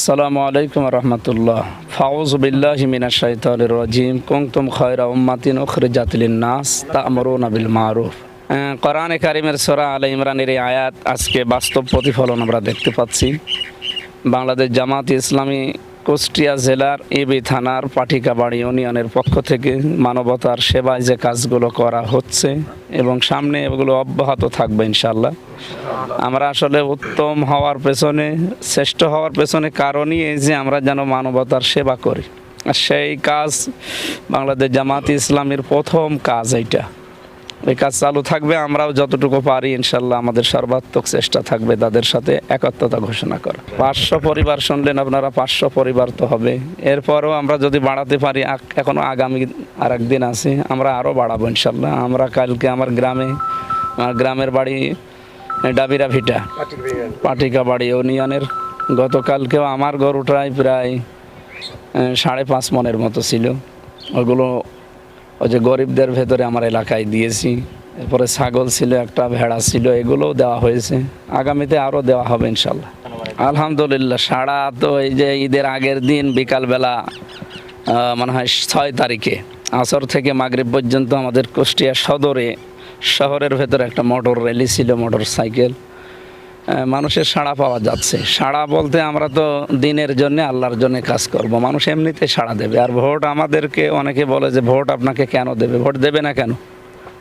আসসালামু আলাইকুম রহমতুল্লাহ। ফাউজ বিল্লাহি মিনাশ শাইতানির রাজিম। কুনতুম খায়রা উম্মাতিন উখরিজাত লিন-নাস তা'মুরুনা বিল মারুফ কোরআনে কারিমের সূরা আলে ইমরানের এই আয়াত আজকে বাস্তব প্রতিফলন আমরা দেখতে পাচ্ছি। বাংলাদেশ জামাত ইসলামী কুষ্টিয়া জেলার এবি থানার পাটিকাবাড়ি ইউনিয়নের পক্ষ থেকে মানবতার সেবায় যে কাজগুলো করা হচ্ছে এবং সামনে এগুলো অব্যাহত থাকবে ইনশাল্লাহ আমরা আসলে উত্তম হওয়ার পেছনে, শ্রেষ্ঠ হওয়ার পেছনে কারণই এই যে আমরা যেন মানবতার সেবা করি। আর সেই কাজ বাংলাদেশ জামাত ইসলামের প্রথম কাজ এইটা। এই কাজ চালু থাকবে, আমরাও যতটুকু পারি, ইনশাল্লাহ আমাদের সর্বাত্মক চেষ্টা থাকবে তাদের সাথে একাত্মতা ঘোষণা করা। পাঁচশো পরিবার শুনলেন আপনারা, পাঁচশো পরিবার তো হবে। এরপরও আমরা যদি বাড়াতে পারি, আক- এখনও আগামী আর একদিন আছে, আমরা আরও বাড়াবো ইনশাল্লাহ। আমরা কালকে আমার গ্রামে, আমার গ্রামের বাড়ি, ডাবিরা ভিটা, পাটিকা বাড়ি, ইউনিয়নের। গতকালকেও আমার গরুটাই প্রায় সাড়ে পাঁচ মনের মতো ছিল। ওগুলো ওই যে গরিবদের ভেতরে আমার এলাকায় দিয়েছি। এরপরে ছাগল ছিল, একটা ভেড়া ছিল, এগুলোও দেওয়া হয়েছে। আগামীতে আরও দেওয়া হবে ইনশাল্লাহ। আলহামদুলিল্লাহ, সারা তো এই যে ঈদের আগের দিন বিকালবেলা মনে হয় ছয় তারিখে, আসর থেকে মাগরিব পর্যন্ত আমাদের কুষ্টিয়া সদরে, শহরের ভেতরে একটা মোটর র্যালি ছিল, মোটর সাইকেল। মানুষের সাড়া পাওয়া যাচ্ছে। সাড়া বলতে আমরা তো দিনের জন্য আল্লাহর জন্য কাজ করব। মানুষ এমনিতে সাড়া দেবে। আর ভোট আমাদেরকে অনেকে বলে যে ভোট আপনাকে কেন দেবে? ভোট দেবে না কেন?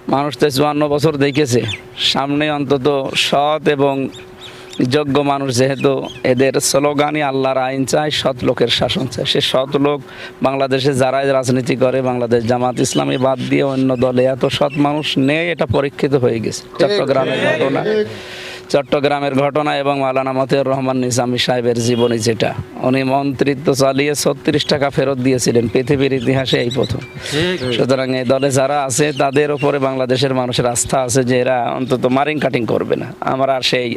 মানুষ তো চুয়ান্ন বছর দেখেছে। সামনে অন্তত সৎ এবং যোগ্য মানুষ যেহেতু এদের স্লোগানই আল্লাহর আইন চায় সৎ লোকের শাসন চায়। সে সৎ লোক বাংলাদেশে যারাই রাজনীতি করে বাংলাদেশ জামাত ইসলামী বাদ দিয়ে অন্য দলে এত সৎ মানুষ নেই এটা পরীক্ষিত হয়ে গেছে। চট্টগ্রামের ঘটনা। চট্টগ্রামের ঘটনা এবং মালানা মতিউর রহমান নিজামী সাহেবের জীবনী যেটা। উনি মন্ত্রিত্ব চালিয়ে ছত্রিশ টাকা ফেরত দিয়েছিলেন পৃথিবীর ইতিহাসে এই প্রথম। সুতরাং এই দলে যারা আছে তাদের উপরে বাংলাদেশের মানুষের আস্থা আছে যে এরা অন্তত মারিং কাটিং করবে না। আমরা সেই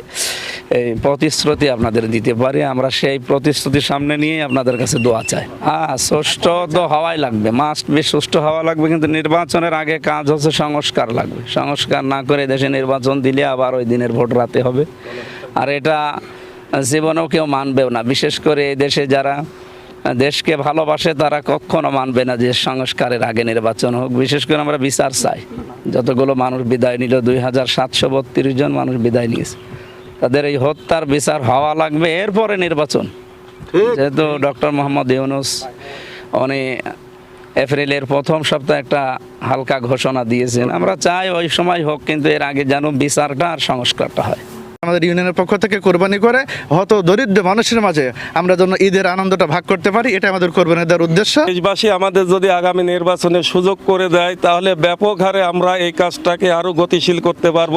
এই প্রতিশ্রুতি আপনাদের দিতে পারি, আমরা সেই প্রতিশ্রুতির সামনে নিয়ে আপনাদের কাছে দোয়া চাই। হ্যাঁ সুষ্ঠু তো হওয়াই লাগবে মাস্ট বি সুষ্ঠু হওয়া লাগবে, কিন্তু নির্বাচনের আগে কাজ হচ্ছে সংস্কার লাগবে। সংস্কার না করে দেশে নির্বাচন দিলে আবার ওই দিনের ভোট রাতে হবে। আর এটা জীবনেও কেউ মানবেও না, বিশেষ করে দেশে যারা দেশকে ভালোবাসে তারা কখনো মানবে না যে সংস্কারের আগে নির্বাচন হোক। বিশেষ করে আমরা বিচার চাই, যতগুলো মানুষ বিদায় নিল, দুই হাজার সাতশো বত্রিশ জন মানুষ বিদায় নিয়েছে। তাদের এই হত্যার বিচার হওয়া লাগবে এরপরে নির্বাচন। যেহেতু ডক্টর মোহাম্মদ ইউনুস উনি এপ্রিলের প্রথম সপ্তাহে একটা হালকা ঘোষণা দিয়েছেন। আমরা চাই ওই সময় হোক কিন্তু এর আগে যেন বিচারটা আর সংস্কারটা হয়। আমাদের ইউনিয়নের পক্ষ থেকে কোরবানি করে হত দরিদ্র মানুষের মাঝে আমরা যেন ঈদের আনন্দটা ভাগ করতে পারি এটা আমাদের কোরবানি দেওয়ার উদ্দেশ্য। দেশবাসী আমাদের যদি আগামী নির্বাচনে সুযোগ করে দেয় তাহলে ব্যাপক হারে আমরা এই কাজটাকে আরও গতিশীল করতে পারব।